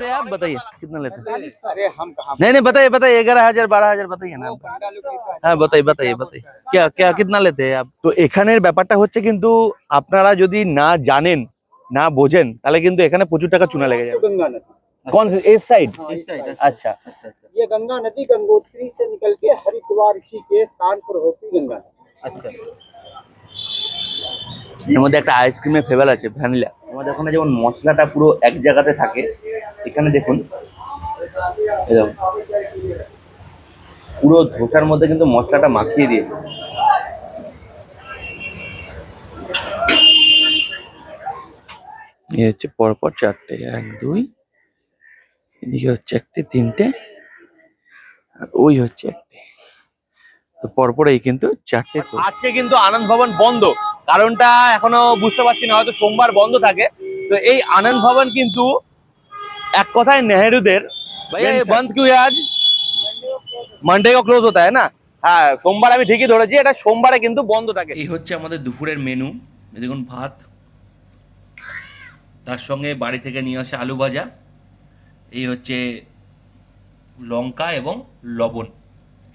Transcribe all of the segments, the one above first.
लेते हैं आप बताइए कितना लेते हैं अरे हम कहाँ नहीं नहीं बताइए बताइए ग्यारह हजार बारह हजार बताइए ना হ্যাঁ বাতাই বাতাই বাতাই क्या क्या कितना लेते हैं आप তো এখানের ব্যাপারটা হচ্ছে কিন্তু আপনারা যদি না জানেন না বোঝেন তাহলে কিন্তু এখানে প্রচুর টাকা চুনা লেগে যাবে गंगा नदी কোন इस साइड अच्छा ये गंगा नदी गंगोत्री से निकल के हरिद्वार ऋषिकेश कानपुर होती गंगा नदी আচ্ছা এর মধ্যে একটা আইসক্রিমের ফ্লেভার আছে ভ্যানিলা আমাদের ওখানে যেমন মশলাটা পুরো এক জায়গাতে থাকে এখানে দেখুন। এই পুরো ধোসার মধ্যে কিন্তু মশলাটা মাখিয়ে দিয়ে এই হচ্ছে পরপর চারটে এক দুই। এদিকে হচ্ছে একটি তিনটে। আর ওই হচ্ছে একটি। তো পরপর এই কিন্তু চারটে আজকে কিন্তু আনন্দ ভবন বন্ধ। কারণটা এখনও বুঝতে পারছি না, হয়তো সোমবার বন্ধ থাকে। তো এই আনন্দ ভবন কিন্তু এক কথায় নেহেরুদের। ভাইয়া বন্ধ কিউ আজ? মানডে ক্লোজ হতে না? হ্যাঁ সোমবার আমি ঠিকই ধরেছি, এটা সোমবারে কিন্তু বন্ধ থাকে। এই হচ্ছে আমাদের দুপুরের মেনু দেখুন ভাত। তার সঙ্গে বাড়ি থেকে নিয়ে আসা আলু ভাজা। এই হচ্ছে লঙ্কা এবং লবণ।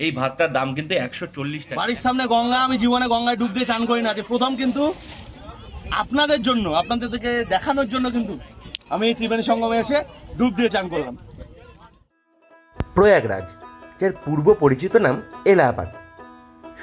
এই ভাতটার দাম কিন্তু একশো চল্লিশ টাকা। বাড়ির সামনে গঙ্গা আমি জীবনে গঙ্গায় ডুব দিয়ে চান করি না। যে প্রথম কিন্তু আপনাদের জন্য আপনাদেরকে দেখানোর জন্য কিন্তু আমি এই ত্রিবেণী সঙ্গমে এসে ডুব দিয়ে চান করলাম। প্রয়াগরাজ যার পূর্ব পরিচিত নাম এলাহাবাদ।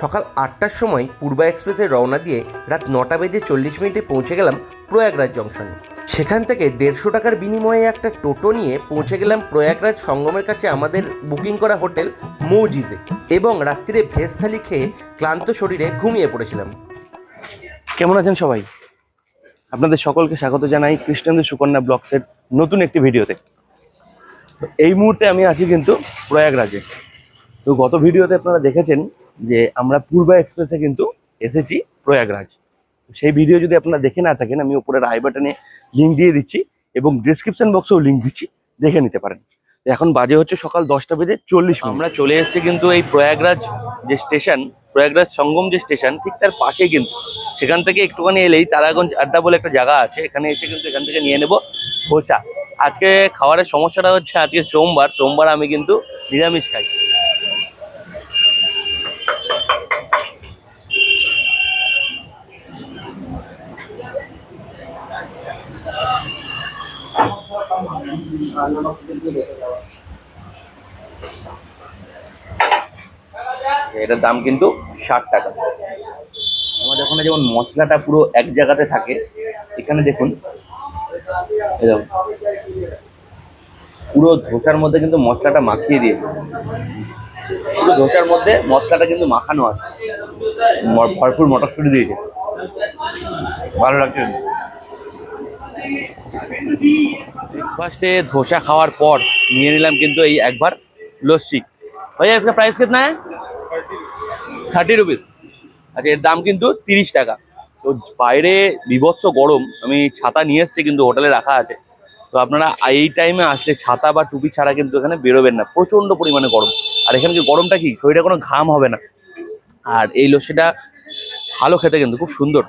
সকাল আটটার সময় পূর্বা এক্সপ্রেসে রওনা দিয়ে রাত নটা বেজে চল্লিশ মিনিটে পৌঁছে গেলাম প্রয়াগরাজ জংশনে। সেখান থেকে দেড়শো টাকার বিনিময়ে একটা টোটো নিয়ে পৌঁছে গেলাম প্রয়াগরাজ সঙ্গমের কাছে আমাদের বুকিং করা হোটেল মৌজিজে এবং রাত্রিরে ভেজ থালি খেয়ে ক্লান্ত শরীরে ঘুমিয়ে পড়েছিলাম। কেমন আছেন সবাই? আপনাদের সকলকে স্বাগত জানাই কৃষ্ণেন্দু সুকন্যা ব্লগসের নতুন একটি ভিডিওতে। এই মুহূর্তে আমি আছি কিন্তু প্রয়াগরাজে। তো গত ভিডিওতে আপনারা দেখেছেন যে আমরা পূর্বা এক্সপ্রেসে কিন্তু এসেছি প্রয়াগরাজ। সেই ভিডিও যদি আপনারা দেখে না থাকেন, আমি উপরের আই বাটনে লিঙ্ক দিয়ে দিচ্ছি এবং ডিসক্রিপশন বক্সেও লিঙ্ক দিচ্ছি, দেখে নিতে পারেন। এখন বাজে হচ্ছে সকাল দশটা বেজে চল্লিশ আমরা চলে এসেছি কিন্তু এই প্রয়াগরাজ যে স্টেশন, প্রয়াগরাজ সঙ্গম যে স্টেশন, ঠিক তার পাশে কিন্তু। সেখান থেকে একটুখানি এলেই তারাগঞ্জ আড্ডা বলে একটা জায়গা আছে, এখানে এসে কিন্তু এখান থেকে নিয়ে নেব ধোসা আজকে খাবারের সমস্যাটা হচ্ছে, আজকে সোমবার সোমবার আমি কিন্তু নিরামিষ খাই। এটার দাম কিন্তু ষাট টাকা। আমাদের ওখানে যেমন মশলাটা পুরো এক জায়গাতে থাকে, এখানে দেখুন পুরো ধোসার মধ্যে কিন্তু মশলাটা মাখিয়ে দিয়ে পুরো ধোসার মধ্যে মশলাটা কিন্তু মাখানো আছে। ভরপুর মটরশুঁটি দিয়েছে। ভালো লাগছে। ব্রেকফাস্টে ধোসা খাওয়ার পর নিয়ে নিলাম কিন্তু এই একবার লস্যি ভাইয়া इसका प्राइस कितना है থার্টি রুপিস আচ্ছা এর দাম কিন্তু তিরিশ টাকা তো বাইরে বিভৎস গরম আমি ছাতা নিয়ে এসেছি কিন্তু হোটেলে রাখা আছে তো আপনারা এই টাইমে আসলে ছাতা বা টুপি ছাড়া কিন্তু এখানে বেরোবেন না প্রচন্ড পরিমাণে গরম আর এখানে যে গরমটা কি শরীরে কোনো ঘাম হবে না আর এই লস্যিটা ভালো খেতে কিন্তু খুব সুন্দর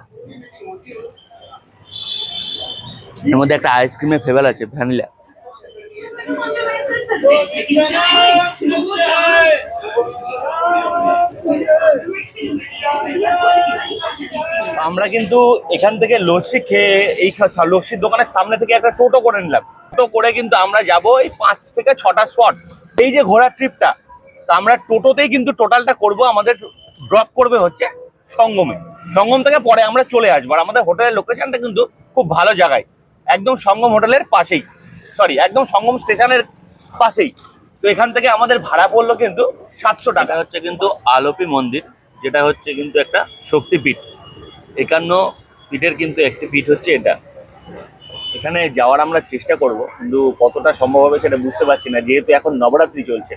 এর মধ্যে একটা আইসক্রিমের ফ্লেভার আছে ভ্যানিলা আমরা কিন্তু এখান থেকে লস্যি খেয়ে এই লস্যির দোকানের সামনে থেকে একটা টোটো করে নিলাম। টোটো করে কিন্তু আমরা যাব এই পাঁচ থেকে ছটা স্পট এই যে ঘোরার ট্রিপটা তো আমরা টোটোতেই কিন্তু টোটালটা করব, আমাদের ড্রপ করবে হচ্ছে সঙ্গমে। সঙ্গম থেকে পরে আমরা চলে আসব। আর আমাদের হোটেলের লোকেশনটা কিন্তু খুব ভালো জায়গায়। একদম সঙ্গম হোটেলের পাশেই। সরি একদম সঙ্গম স্টেশনের পাশেই। তো এখান থেকে আমাদের ভাড়া পড়ল কিন্তু সাতশো টাকা। হচ্ছে কিন্তু আলোপি মন্দির যেটা হচ্ছে কিন্তু একটা শক্তিপীঠ। একান্ন পীঠের কিন্তু একটি পীঠ হচ্ছে এটা। এখানে যাওয়ার আমরা চেষ্টা করব কিন্তু কতটা সম্ভব হবে সেটা বুঝতে পারছি না যেহেতু এখন নবরাত্রি চলছে।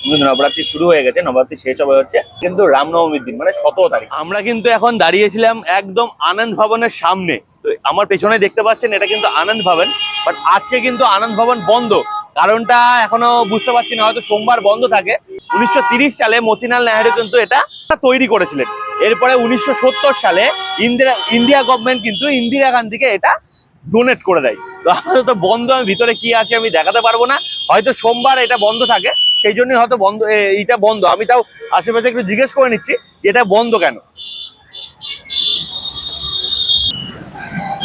কিন্তু নবরাত্রি শুরু হয়ে গেছে নবরাত্রি শেষ হবে হচ্ছে কিন্তু রামনবমীর দিন মানে সতেরো তারিখ। আমরা কিন্তু এখন দাঁড়িয়েছিলাম একদম আনন্দ ভবনের সামনে। তো আমার পেছনে দেখতে পাচ্ছেন, এটা কিন্তু আনন্দ ভবন বাট আজকে কিন্তু আনন্দ ভবন বন্ধ। কারণটা এখনও বুঝতে পারছি না, হয়তো সোমবার বন্ধ থাকে। উনিশশো সালে মতিলাল নেহেরু কিন্তু এটা তৈরি করেছিলেন। এরপরে উনিশশো সত্তর সালে ইন্দিরা, ইন্ডিয়া গভর্নমেন্ট কিন্তু ইন্দিরা গান্ধীকে এটা ডোনেট করে দেয়। তো আমাদের তো বন্ধ, আমি ভিতরে কি আছে আমি দেখাতে পারব না। হয়তো সোমবার এটা বন্ধ থাকে, সেই জন্যই হয়তো বন্ধ, এ- এইটা বন্ধ। আমি তাও আশেপাশে একটু জিজ্ঞেস করে নিচ্ছি, এটা বন্ধ কেন?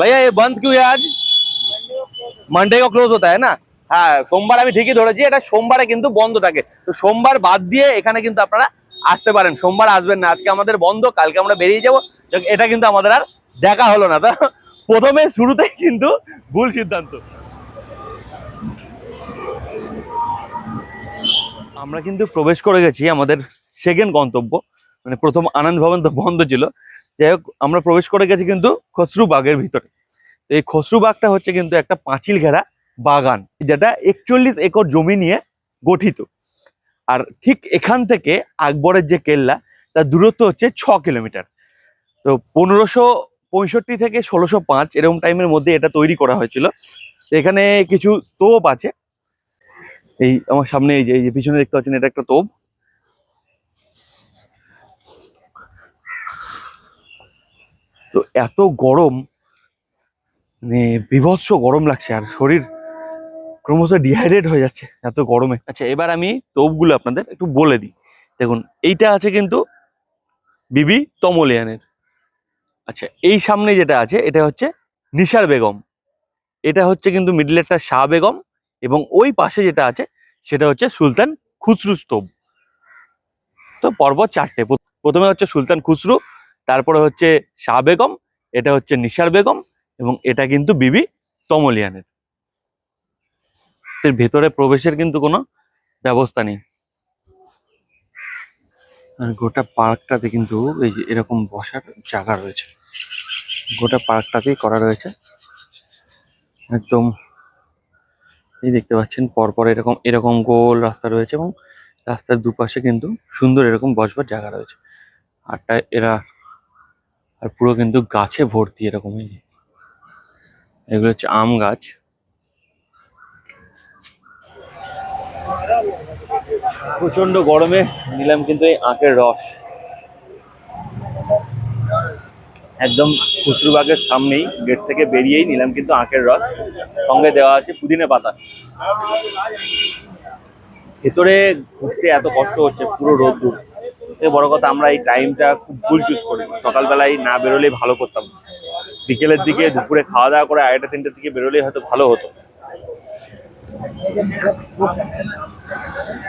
भैया ये बंद क्यों है आज মানডে को ক্লোজ হতা है না হ্যাঁ সোমবার আমি ঠিকই ধরেছি এটা সোমবারে কিন্তু বন্ধ থাকে তো সোমবার বাদ দিয়ে এখানে কিন্তু আপনারা আসতে পারেন সোমবার আসবেন না আজকে আমাদের বন্ধ কালকে আমরা বেরিয়ে যাব এটা কিন্তু আমাদের আর দেখা হলো না তো প্রথমে শুরুতেই কিন্তু ভুল সিদ্ধান্ত আমরা কিন্তু প্রবেশ করে গেছি আমাদের সেকেন্ড গন্তব্য মানে প্রথম আনন্দ ভবন তো বন্ধ ছিল যাই হোক আমরা প্রবেশ করে গেছি কিন্তু খসরু বাগের ভিতরে। তো এই খসরু বাগটা হচ্ছে কিন্তু একটা পাঁচিল ঘেরা বাগান, যেটা একচল্লিশ একর জমি নিয়ে গঠিত। আর ঠিক এখান থেকে আকবরের যে কেল্লা, তার দূরত্ব হচ্ছে ছ কিলোমিটার। তো পনেরোশো পঁয়ষট্টি থেকে ষোলোশো পাঁচ এরকম টাইমের মধ্যে এটা তৈরি করা হয়েছিল। এখানে কিছু তোপ আছে। এই আমার সামনে এই যে এই যে পিছনে দেখতে পাচ্ছেন, এটা একটা তোপ। এত গরম মানে বিভৎস গরম লাগছে আর শরীর ক্রমশ ডিহাইড্রেট হয়ে যাচ্ছে এত গরমে। আচ্ছা এবার আমি তোপগুলো আপনাদের একটু বলে দিই। দেখুন, এইটা আছে কিন্তু বিবি তমলিয়ানের। আচ্ছা এই সামনে যেটা আছে, এটা হচ্ছে নিশার বেগম। এটা হচ্ছে কিন্তু মিডলেরটা শাহ বেগম এবং ওই পাশে যেটা আছে, সেটা হচ্ছে সুলতান খুসরু স্তূপ তো পর্বত চারটে। প্রথ- প্রথমে হচ্ছে সুলতান খুসরু তারপরে হচ্ছে শাহ বেগম, এটা হচ্ছে নিশার বেগম এবং এটা কিন্তু বিবি তমলিয়ানের। ভেতরে প্রবেশের কিন্তু কোনো ব্যবস্থা নেই। আর গোটা পার্কটাতে কিন্তু এই যে এরকম বসার জায়গা রয়েছে। গোটা পার্কটাতেই করা রয়েছে। একদম এই দেখতে পাচ্ছেন, পরপর এরকম এরকম গোল রাস্তা রয়েছে এবং রাস্তার দুপাশে কিন্তু সুন্দর এরকম বসবার জায়গা রয়েছে। আরটা এরা আর পুরো কিন্তু গাছে ভর্তি এরকম এই এগুলো হচ্ছে আম গাছ। প্রচণ্ড গরমে নিলাম কিন্তু এই আখের রস। একদম খুচরুবাগের সামনেই, গেট থেকে বেরিয়েই নিলাম কিন্তু আখের রস। সঙ্গে দেওয়া আছে পুদিনা পাতা। ভেতরে ঘুরতে এত কষ্ট হচ্ছে, পুরো রোদ্দুর। এ বড় কথা আমরা এই টাইমটা খুব ভুল চুজ করি। সকালবেলায় না বেরোলেই ভালো করতাম বিকেলের দিকে দুপুরে খাওয়া দাওয়া করে আড়াইটা তিনটের দিকে বেরোলেই হয়তো ভালো হতো।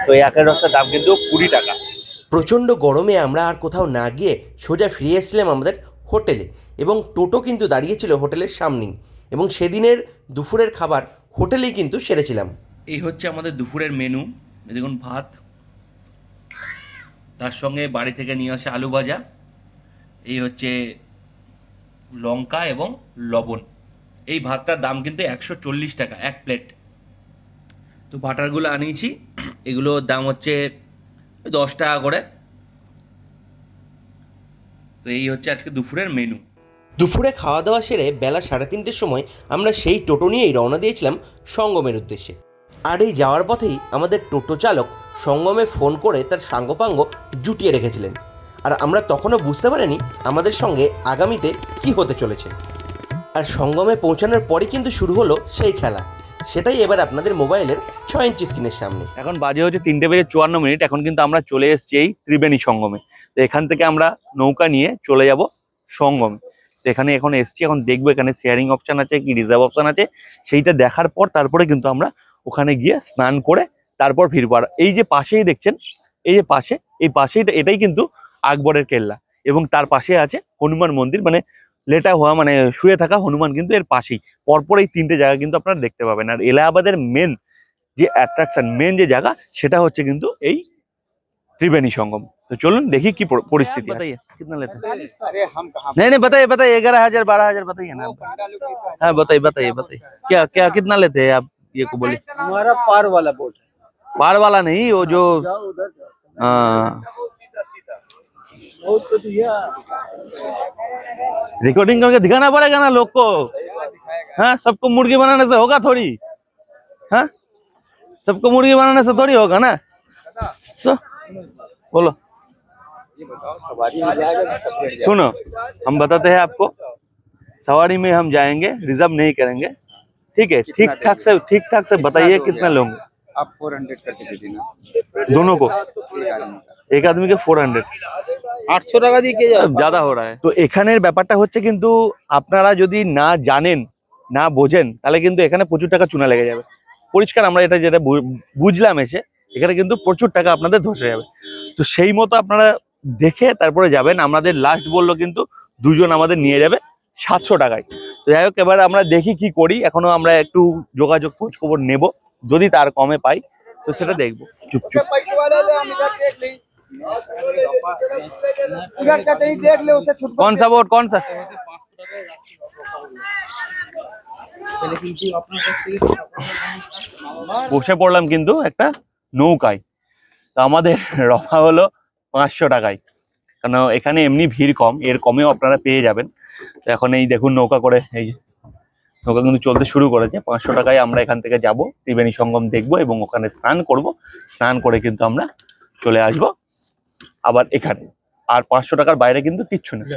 তো এই আখের রসটার দাম কিন্তু কুড়ি টাকা। প্রচণ্ড গরমে আমরা আর কোথাও না গিয়ে সোজা ফিরে এসেছিলাম আমাদের হোটেলে এবং টোটো কিন্তু দাঁড়িয়েছিল হোটেলের সামনেই এবং সেদিনের দুপুরের খাবার হোটেলেই কিন্তু সেরেছিলাম। এই হচ্ছে আমাদের দুপুরের মেনু দেখুন ভাত তার সঙ্গে বাড়ি থেকে নিয়ে আসে আলু ভাজা। এই হচ্ছে লঙ্কা এবং লবণ। এই ভাতটার দাম কিন্তু একশো চল্লিশ টাকা, এক প্লেট। তো বাটারগুলো আনিয়েছি। এগুলোর দাম হচ্ছে দশ টাকা করে। তো এই হচ্ছে আজকে দুপুরের মেনু দুপুরে খাওয়া দাওয়া সেরে বেলা সাড়ে তিনটের সময় আমরা সেই টোটো নিয়েই রওনা দিয়েছিলাম সঙ্গমের উদ্দেশ্যে। আর এই যাওয়ার পথেই আমাদের টোটো চালক সঙ্গমে ফোন করে তার সাঙ্গপাঙ্গ জুটিয়ে রেখেছিলেন। আর আমরা তখনও বুঝতে পারিনি আমাদের সঙ্গে আগামীতে কি হতে চলেছে। আর সঙ্গমে পৌঁছানোর পরই কিন্তু শুরু হলো সেই খেলা। সেটাই এবার আপনাদের মোবাইলের ছয় ইঞ্চি স্ক্রিনের সামনে। এখন বাজে হচ্ছে তিনটে বেজে চুয়ান্ন মিনিট, এখন কিন্তু আমরা চলে এসেছি এই ত্রিবেণী সঙ্গমে। তো এখান থেকে আমরা নৌকা নিয়ে চলে যাব সঙ্গমে। তো এখানে এখন এসছি, এখন দেখব এখানে শেয়ারিং অপশন আছে কি রিজার্ভ অপশন আছে, সেইটা দেখার পর তারপরে কিন্তু আমরা ওখানে গিয়ে স্নান করে তারপর ফিরবো আর এই যে পাশেই দেখছেন এই যে পাশে এই পাশেই এটাই কিন্তু আকবরের কেল্লা এবং তার পাশে আছে হনুমান মন্দির মানে লেটা হওয়া মানে শুয়ে থাকা হনুমান কিন্তু এর পাশেই পরপর এই তিনটে জায়গা কিন্তু আপনারা দেখতে পাবেন আর এলাহাবাদের মেন যে অ্যাট্রাকশন মেন যে জায়গা সেটা হচ্ছে কিন্তু এই ত্রিবেণী সঙ্গম তো চলুন দেখি কি পর- পরিস্থিতি बताइए कितना लेते हैं अरे हम कहाँ नहीं नहीं बताइए बताइए ग्यारह हजार बारह हजार बताइए ना हाँ बताइए बताइए बताइए क्या क्या कितना लेते हैं आप ये को बोलिए हमारा पार वाला बोट है पार वाला नहीं वो जो उधर जाओ। हाँ। तो रिकॉर्डिंग करके दिखाना पड़ेगा ना लोग को। हाँ सबको मुर्गी बनाने से होगा थोड़ी। हाँ? सबको मुर्गी बनाने से थोड़ी होगा ना? तो बोलो। सुनो हम बताते हैं आपको। सवारी में हम जाएँगे रिज़र्व नहीं करेंगे। ठीक है ठीक ठाक से ठीक ठाक से बताइए कितने लोगे। आप फोर हंड्रेड करके दे देना दोनों को एक आदमी का এক আদমিকে ফোর হান্ড্রেড आठ सौ टका दी के জাদা হো রা তো এখানের ব্যাপারটা হচ্ছে কিন্তু আপনারা যদি না জানেন না বোঝেন তাহলে কিন্তু এখানে প্রচুর টাকা চুনা লেগে যাবে পরিষ্কার আমরা এটা যেটা বু- বুঝলাম এসে এখানে কিন্তু প্রচুর টাকা আপনাদের ধসে যাবে তো সেই মতো আপনারা দেখে তারপরে যাবেন আমাদের লাস্ট বললো কিন্তু দুজন আমাদের নিয়ে যাবে সাতশো টাকায় তো যাই হোক এবার আমরা দেখি কি করি এখনো আমরা একটু যোগাযোগ খোঁজ খবর নেব যদি তার কমে পাই তো সেটা দেখবো চুপ চুপ पैसे वाले ले हम इधर देख ली इधर का कहीं देख ले उसे छुट कौन सा बोर्ड कौन सा বসে পড়লাম কিন্তু একটা নৌকায় তো আমাদের রফা হলো পাঁচশো টাকায় কারণ এখানে এমনি ভিড় কম এর কমেও আপনারা পেয়ে যাবেন তো এখন এই দেখুন নৌকা করে এই যে, নৌকা কিন্তু চলতে শুরু করেছে। পাঁচশো টাকায় আমরা এখান থেকে যাব ত্রিবেণী সঙ্গম দেখব এবং ওখানে স্নান করব। স্নান করে কিন্তু আমরা চলে আসব আবার এখানে। আর পাঁচশো টাকার বাইরে কিন্তু কিচ্ছু নেই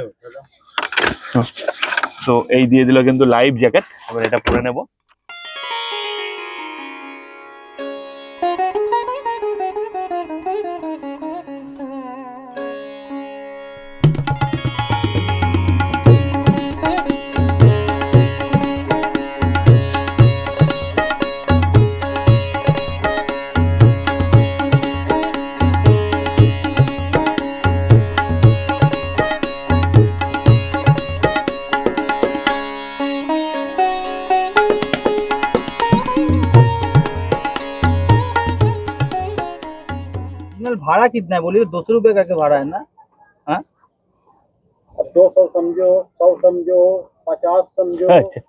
তো এই দিয়ে দিল কিন্তু লাইভ জ্যাকেট এবার এটা পরে নেব। कितना है? बोलिए दो सौ रुपये करके भाड़ा है ना? हाँ? दो सौ समझो सौ समझो पचास समझो अच्छा।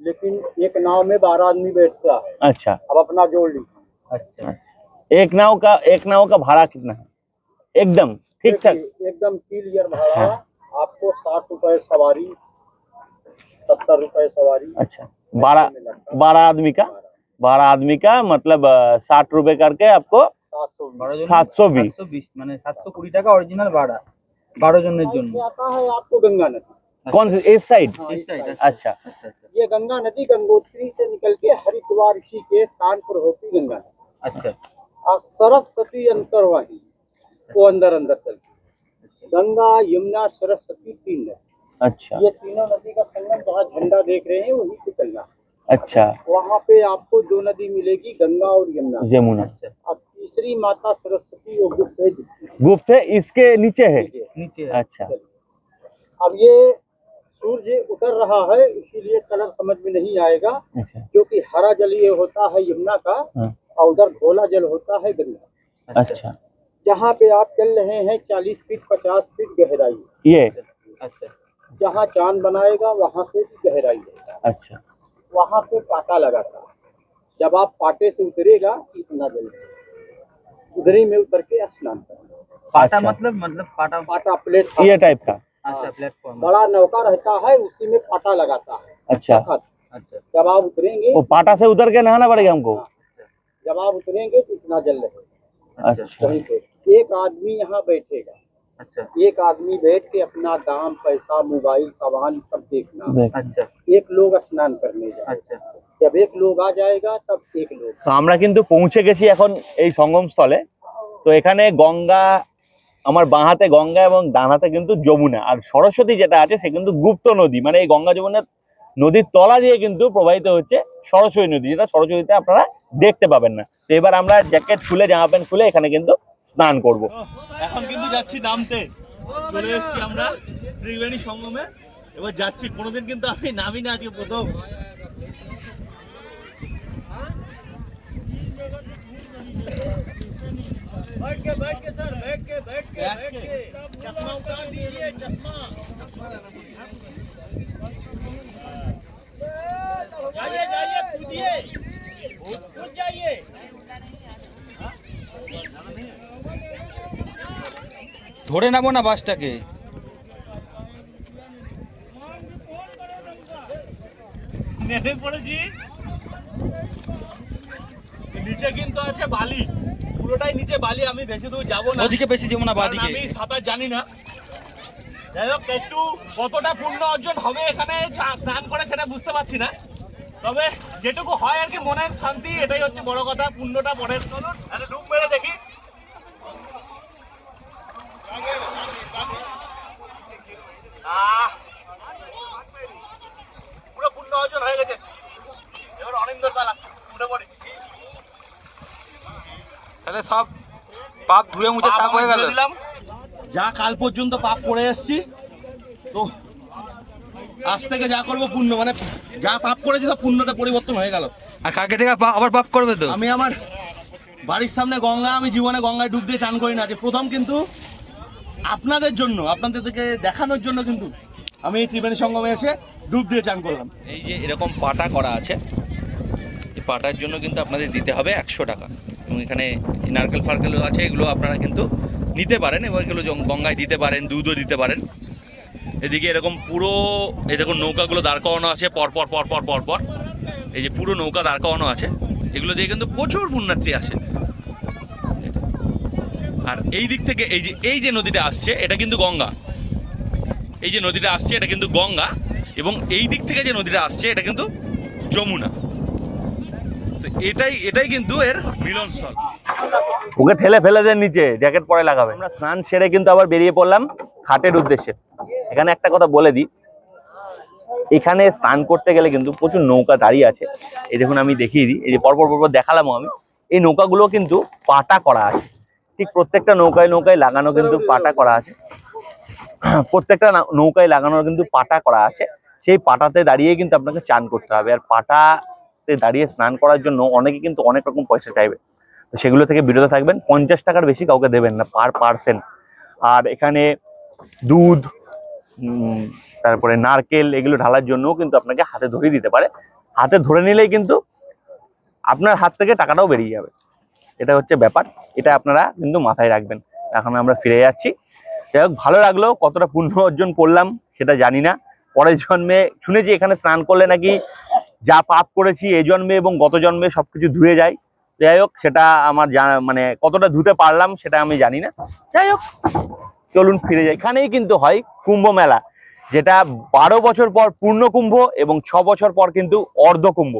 लेकिन एक नाव में बारह आदमी बैठता है। अच्छा। अब अपना जोड़ लीजिए। अच्छा। एक नाव का एक नाव का भाड़ा कितना है? एकदम ठीक ठाक एकदम क्लियर भाड़ा। आपको साठ रुपए सवारी सत्तर रुपए सवारी। अच्छा। बारह बारह आदमी का? बारह। आदमी का मतलब साठ रुपए करके आपको সাতশো বিশ সাতশো বিশ মানে সাতশো কুড়ি টাকা অরিজিনাল ভাড়া বারো জনের জন্য आता है आपको गंगा नदी कौन से इस साइड इस side, अच्छा अच्छा अच्छा ये गंगा नदी गंगोत्री से निकल के हरिद्वार ऋषिकेश कानपुर होती गंगा नदी अच्छा और सरस्वती अंतरवाही वो अंदर अंदर चलती गंगा यमुना सरस्वती तीन नदी अच्छा ये तीनों नदी का संगम जहाँ झंडा देख रहे हैं वहीं पे चलना है। अच्छा वहाँ पे आपको दो नदी मिलेगी गंगा और यमुना यमुना अब तीसरी माता सरस्वती वो गुप्त है गुप्त है इसके नीचे है? नीचे है। अच्छा। अब ये सूर्य उतर रहा है इसीलिए कलर समझ में नहीं आएगा अच्छा। क्योंकि हरा जल ये होता है यमुना का हाँ, और उधर घोला जल होता है गंगा। अच्छा। जहाँ पे आप चल रहे हैं चालीस फीट पचास फीट गहराई। ये? अच्छा। जहाँ चाँद बनाएगा वहाँ से भी गहराई है अच्छा। वहाँ पे पाटा लगाता है। जब आप पाटे से उतरेगा इतना जल उधरी में उतर के स्नान कर पाटा अच्छा। मतलब मतलब पाटा पाटा प्लेट ये टाइप का। अच्छा प्लेटफॉर्म बड़ा नौका रहता है उसी में पाटा लगाता है। अच्छा। अच्छा। जब आप उतरेंगे वो पाटा से उतर के नहाना पड़ेगा हमको? जब आप उतरेंगे तो इतना जल रहेगा। अच्छा। एक आदमी यहाँ बैठेगा। अच्छा एक आदमी बैठ के अपना दाम पैसा मोबाइल सामान सब देखना देख। अच्छा एक लोग स्नान करने जाए अच्छा जब एक लोग आ जाएगा तब एक लोग তো আমরা কিন্তু পৌঁছে গেছি এখন এই সঙ্গম স্থলে তো এখানে গঙ্গা আমার বাঁ হাতে গঙ্গা এবং ডান হাতে কিন্তু যমুনা আর সরস্বতী যেটা আছে সে কিন্তু গুপ্ত নদী মানে এই গঙ্গা যমুনা নদীর তলা দিয়ে কিন্তু প্রবাহিত হচ্ছে সরস্বতী নদী যেটা সরস্বতীতে আপনারা দেখতে পাবেন না তো এবার আমরা জ্যাকেট খুলে জামা প্যান্ট খুলে এখানে কিন্তু স্নান করব। এখন কিন্তু যাচ্ছি নামতে। চলে এসেছি আমরা ত্রিবেণী সঙ্গমে। এবার যাচ্ছি, কোনোদিন কিন্তু আমি নামি না আজকে প্রথম। ধরে নেব না বাসটাকে। নেমে পড়েছি। নিচে কিন্তু আছে বালি। পুরোটাই নিচে বালি আমি বেশি দূর যাব না। ওদিকে বেশি যাব না বাদিকে। আমি সাঁতার জানি না। যাই হোক একটু কতটা পূর্ণ অর্জন হবে এখানে স্নান করে সেটা বুঝতে পারছি না। তবে যেটুকু হয় আর কি মনের শান্তি এটাই হচ্ছে বড় কথা। পুণ্যটা পরের। চলুন একটা ডুব মেরে দেখি। পুরো পূর্ণ অর্জন হয়ে গেছে। এবার অনিন্দ তালা উঠে পড়ি। তাহলে সব পাপ ধুয়ে মুছে সাফ হয়ে গেল। দিলাম। যা কাল পর্যন্ত পাপ করে এসেছি তো আজ থেকে যা করব পুণ্য মানে যা পাপ করেছি সব পুণ্যতে পরিবর্তন হয়ে গেল। আর কালকে থেকে আবার পাপ করবে তো? আমি আমার বাড়ির সামনে গঙ্গা আমি জীবনে গঙ্গায় ডুব দিয়ে চান করি না যে প্রথম কিন্তু আপনাদের জন্য, আপনাদেরকে দেখানোর জন্য কিন্তু আমি এই ত্রিবেণী সঙ্গমে এসে ডুব দিয়ে চান করলাম। এই যে এরকম পাটা করা আছে, এই পাটার জন্য কিন্তু আপনাদের দিতে হবে একশো টাকা। এবং এখানে নারকেল ফারকেলও আছে, এগুলো আপনারা কিন্তু নিতে পারেন এবং এগুলো গঙ্গায় দিতে পারেন, দুধও দিতে পারেন। এদিকে এরকম পুরো, এই দেখুন নৌকাগুলো দাঁড় করানো আছে, পর পর পর পর পর পর। এই যে পুরো নৌকা দাঁড় করানো আছে, এগুলো দিয়ে কিন্তু প্রচুর পুণ্যার্থী আসে। আর এই দিক থেকে এই যে এই যে নদীটা আসছে, এটা কিন্তু গঙ্গা। এই যে নদীটা আসছে, এটা কিন্তু গঙ্গা। এবং এই দিক থেকে যে নদীটা আসছে, এটা কিন্তু যমুনা। তো এটাই এটাই কিন্তু এর মিলনস্থল। ওকে ঠেলে ফেলে দেন নিচে, জ্যাকেট পরে লাগাবে। আমরা স্নান সেরে কিন্তু আবার বেরিয়ে পড়লাম ঘাটের উদ্দেশ্যে। এখানে একটা কথা বলে দিই। এখানে স্নান করতে গেলে কিন্তু প্রচুর নৌকা দাঁড়িয়ে আছে। এই দেখুন আমি দেখিয়ে দিই। এই যে পরপর পরপর দেখালামও আমি। এই নৌকাগুলো কিন্তু পাটা করা আছে। ঠিক প্রত্যেকটা নৌকায় নৌকায় লাগানো কিন্তু পাটা করা আছে। প্রত্যেকটা নৌকায় লাগানোর কিন্তু পাটা করা আছে। সেই পাটাতে দাঁড়িয়ে কিন্তু আপনাকে চান করতে হবে। আর পাটাতে দাঁড়িয়ে স্নান করার জন্য অনেকে কিন্তু অনেক রকম পয়সা চাইবে। তো সেগুলো থেকে বিরত থাকবেন। পঞ্চাশ টাকার বেশি কাউকে দেবেন না, পার পার্সেন। আর এখানে দুধ তারপরে নারকেল এগুলো ঢালার জন্যও কিন্তু আপনাকে হাতে ধরে দিতে পারে। হাতে ধরে নিলেই কিন্তু আপনার হাত থেকে টাকাটাও বেরিয়ে যাবে। এটা হচ্ছে ব্যাপার। এটা আপনারা কিন্তু মাথায় রাখবেন। এখন আমরা ফিরে যাচ্ছি। যাই হোক, ভালো লাগল, কতটা পুণ্য অর্জন করলাম, সেটা জানি না। পরের জন্মে শুনেছি, এখানে স্নান করলে নাকি যা পাপ করেছি এই জন্মে এবং গত জন্মে সব কিছু ধুয়ে যায়। যাই হোক, সেটা আমার মানে কতটা ধুতে পারলাম, সেটা আমি জানি না। যাই হোক, চলুন ফিরে যাই। এখানেই কিন্তু হয় কুম্ভ মেলা, যেটা বারো বছর পর পূর্ণ কুম্ভ এবং ছ বছর পর কিন্তু অর্ধ কুম্ভ।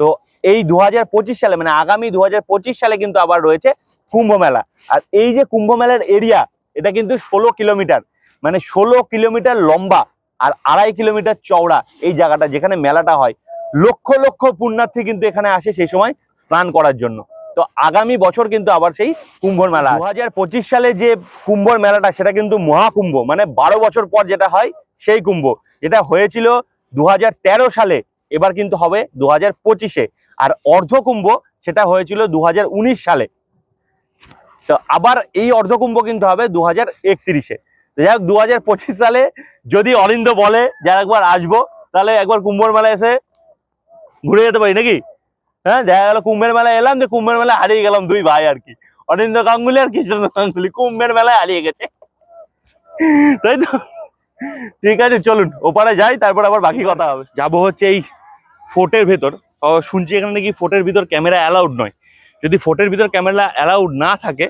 তো এই দু হাজার পঁচিশ সালে মানে আগামী দু হাজার পঁচিশ সালে কিন্তু আবার রয়েছে কুম্ভ মেলা। আর এই যে কুম্ভ মেলার এরিয়া, এটা কিন্তু ষোলো কিলোমিটার মানে ষোলো কিলোমিটার লম্বা আর আড়াই কিলোমিটার চওড়া এই জায়গাটা যেখানে মেলাটা হয়। লক্ষ লক্ষ পুণ্যার্থী কিন্তু এখানে আসে সেই সময় স্নান করার জন্য। তো আগামী বছর কিন্তু আবার সেই কুম্ভর মেলা। দু হাজার পঁচিশ সালে যে কুম্ভর মেলাটা, সেটা কিন্তু মহাকুম্ভ মানে বারো বছর পর যেটা হয় সেই কুম্ভ। যেটা হয়েছিল দু হাজার তেরো সালে এবার কিন্তু হবে দু হাজার পঁচিশে। আর অর্ধকুম্ভ সেটা হয়েছিল দু হাজার উনিশ সালে। তো আবার এই অর্ধকুম্ভ কিন্তু হবে দু হাজার একত্রিশে যাই হোক দু হাজার পঁচিশ সালে যদি অরিন্দ বলে যে একবার আসব, তাহলে একবার কুম্ভর মেলা এসে ঘুরে যেতে পারি, নাকি? হ্যাঁ দেখা গেল কুম্ভের মেলায় এলাম, যে কুম্ভের মেলায় হারিয়ে গেলাম দুই ভাই আর কি। অরিন্দ গাঙ্গুলি আর কৃষ্ণ গাঙ্গুলি, কুম্ভের মেলায় হারিয়ে গেছে। তাই তো? ঠিক আছে, চলুন, ওপারে যাই, তারপর আবার বাকি কথা হবে। যাব হচ্ছে এই ফোর্টের ভেতর শুনছি এখানে নাকি ফোর্টের ভিতর ক্যামেরা অ্যালাউড নয়। যদি ফোর্টের ভিতর ক্যামেরা অ্যালাউড না থাকে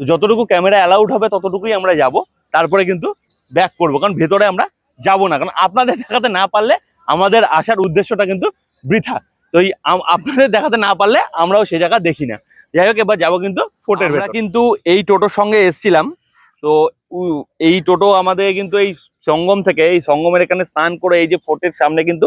তো যতটুকু ক্যামেরা অ্যালাউড হবে ততটুকুই আমরা যাব তারপরে কিন্তু ব্যাক করব কারণ ভেতরে আমরা যাব না। কারণ আপনাদের দেখাতে না পারলে আমাদের আসার উদ্দেশ্যটা কিন্তু বৃথা। তো এই আপনাদের দেখাতে না পারলে আমরাও সে জায়গা দেখি না। যাই হোক এবার যাব কিন্তু ফোর্টের আমরা কিন্তু এই টোটোর সঙ্গে এসছিলাম। তো এই টোটো আমাদের কিন্তু এই সঙ্গম থেকে এই সঙ্গমের এখানে স্নান করে এই যে ফোর্টের সামনে কিন্তু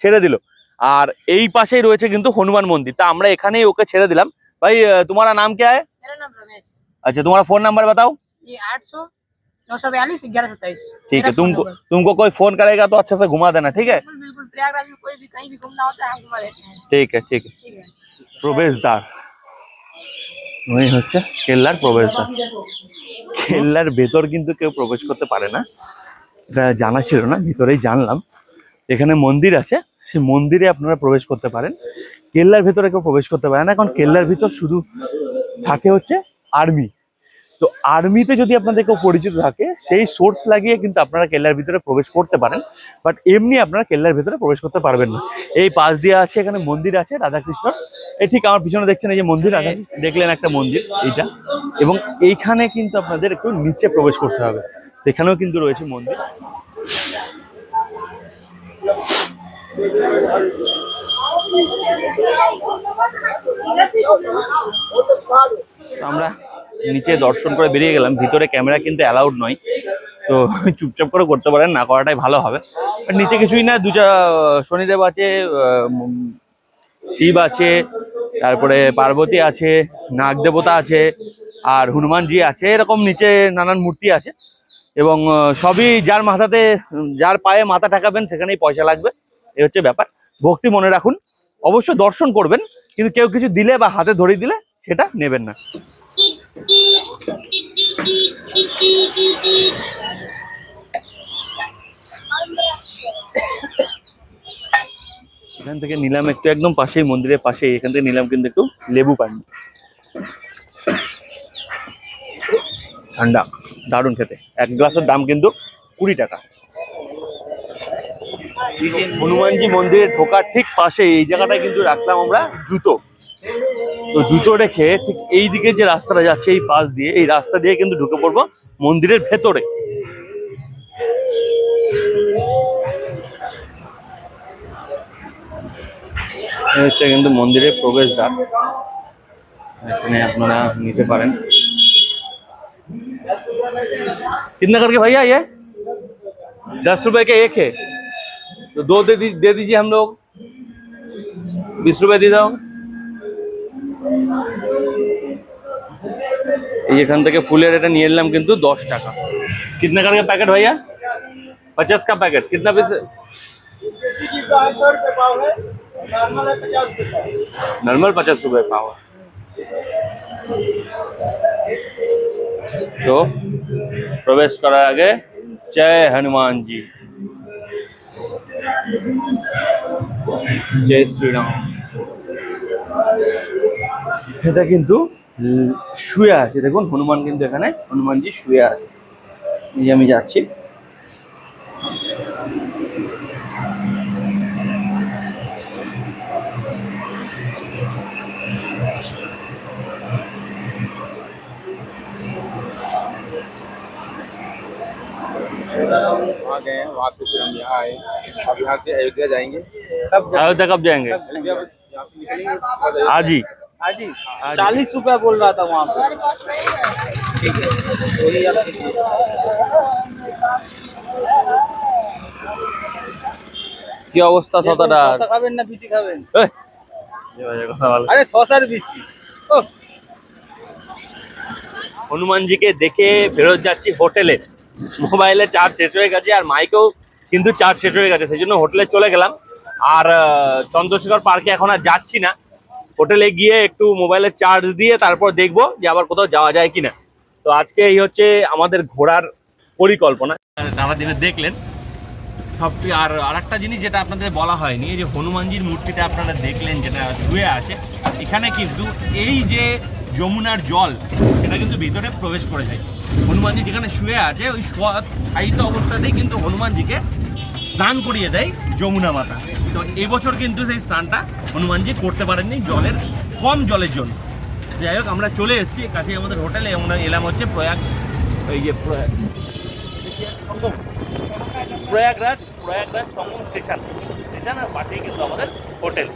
ছেড়ে দিল। আর এই পাশেই রয়েছে কিন্তু হনুমান মন্দির তা আমরা এখানেই ওকে ছেড়ে দিলাম ভাই আহ, तुम्हारा नाम क्या है मेरा नाम रमेश अच्छा तुम्हारा फोन नंबर बताओ ये आठ सौ नौ सौ बयालीस ग्यारह सत्ताईस ठीक है तुमको तुमको कोई फोन करेगा तो अच्छे से घुमा देना ठीक है बिल्कुल बिल्कुल प्रयागराज में कोई भी कहीं भी घूमना होता है हम घुमा देते हैं ঠিক আছে ঠিক আছে ठीक है প্রবেশদ্বার ওই হচ্ছে কেল্লার প্রবেশদ্বার কেল্লার ভেতর কিন্তু কেউ প্রবেশ করতে পারে না এটা জানা ছিল না ভিতরেই জানলাম এখানে মন্দির আছে সেই মন্দিরে আপনারা প্রবেশ করতে পারেন। কেল্লার ভেতরে কেউ প্রবেশ করতে পারে না কেল্লার ভিতর শুধু থাকে হচ্ছে আর্মি তো আর্মিতে যদি আপনাদের কেউ পরিচিত থাকে, সেই সোর্স লাগিয়ে কিন্তু আপনারা কেল্লার ভিতরে প্রবেশ করতে পারেন। বাট এমনি আপনারা কেল্লার ভিতরে প্রবেশ করতে পারবেন না। এই পাশ দিয়ে আছে, এখানে মন্দির আছে রাধাকৃষ্ণ এই ঠিক আমার পিছনে দেখছেন, এই যে মন্দির দেখলেন একটা মন্দির, এইটা। এবং এইখানে কিন্তু আপনাদের একটু নিচে প্রবেশ করতে হবে। এখানেও কিন্তু রয়েছে মন্দির। আমরা নিচে দর্শন করে বেরিয়ে গেলাম। ভিতরে ক্যামেরা কিন্তু অ্যালাউড নয়। তো চুপচাপ করে করতে পারেন, না করাটাই ভালো হবে। আর নিচে কিছুই না দুটা শনিদেব আছে শিব আছে, তারপরে পার্বতী আছে নাগ দেবতা আছে, আর হনুমানজি আছে, এরকম নিচে নানান মূর্তি আছে। এবং সবই যার মাথাতে, যার পায়ে মাথা ঠাকাবেন, সেখানেই পয়সা লাগবে। এই হচ্ছে ব্যাপার। ভক্তি মনে রাখুন। অবশ্য দর্শন করবেন, কিন্তু কেউ কিছু দিলে বা হাতে ধরিয়ে দিলে সেটা নেবেন না। এখান থেকে নিলাম একটু একদম পাশেই, মন্দিরের পাশেই। এখান থেকে নিলাম কিন্তু একটু লেবু পানি। ঠান্ডা, দারুণ খেতে। এক গ্লাসের দাম কিন্তু কুড়ি টাকা। হনুমানজি মন্দিরে ঢোকার ঠিক পাশে এই জায়গাটায় কিন্তু রাখলাম আমরা জুতো তো জুতো রেখে ঠিক এই দিকে যে রাস্তাটা যাচ্ছে এই পাশ দিয়ে এই রাস্তা দিয়ে কিন্তু ঢুকে পড়বো মন্দিরের ভেতরে এই হচ্ছে কিন্তু মন্দিরের প্রবেশদ্বার এখানে আপনারা নিতে পারেন कितना करके भैया ये दस रुपए के एक है तो दो दे दी दे दीजिए हम लोग बीस रुपए দিয়ে দাও এই এখান থেকে ফুলের এটা নিয়ে এলাম কিন্তু দশ টাকা कितना करके पैकेट भैया पचास का पैकेट कितना पीस नॉर्मल पचास रुपए पाव है। তো প্রবেশ করার আগে জয় হনুমানজি জয় শ্রীরাম। এটা কিন্তু শুয়ে আছে, দেখুন, হনুমান কিন্তু এখানে, হনুমানজি শুয়ে আছে। এই আমি যাচ্ছি। वहाँ गए हैं वहाँ से फिर हम यहाँ आए अब यहाँ से अयोध्या जाएंगे अयोध्या कब जाएंगे अयोध्या बस यहाँ से निकलेंगे आज ही हाजी चालीस रुपया बोल रहा था वहाँ पे কি অবস্থা ছতাটা শসা খাবেন না বিচি খাবেন কথা বলো আরে শশার বিচি ও হনুমানজিকে দেখে ফেরত যাচ্ছি হোটেলে মোবাইলে চার্জ শেষ হয়ে গেছে আর মাইকেও কিন্তু চার্জ শেষ হয়ে গেছে, সেই জন্য হোটেলে চলে গেলাম। আর চন্দ্রশেখর পার্কে এখন আর যাচ্ছি না। হোটেলে গিয়ে একটু মোবাইলে চার্জ দিয়ে তারপর দেখব যে আবার কোথাও যাওয়া যায় কিনা। তো আজকে এই হচ্ছে আমাদের ঘোরার পরিকল্পনা। সারাদিনে দেখলেন সব আর আরেকটা জিনিস যেটা আপনাদের বলা হয়নি যে হনুমানজির মূর্তিটা আপনারা দেখলেন, যেটা শুয়ে আছে, এখানে কিন্তু এই যে যমুনার জল, সেটা কিন্তু ভিতরে প্রবেশ করে যায়। হনুমানজি যেখানে শুয়ে আছে, ওই শায়িত অবস্থাতেই কিন্তু হনুমানজিকে স্নান করিয়ে দেয় যমুনা মাতা। তো এবছর কিন্তু সেই স্নানটা হনুমানজি করতে পারেননি জলের কম জলের জন্য। যাই হোক, আমরা চলে এসেছি কাছে আমাদের হোটেলে, আমরা এলাম হচ্ছে প্রয়াগ এই যে প্রয়াগ প্রয়াগরাজ প্রয়াগরাজ সঙ্গম স্টেশন। স্টেশন আর পাশেই কিন্তু আমাদের হোটেল।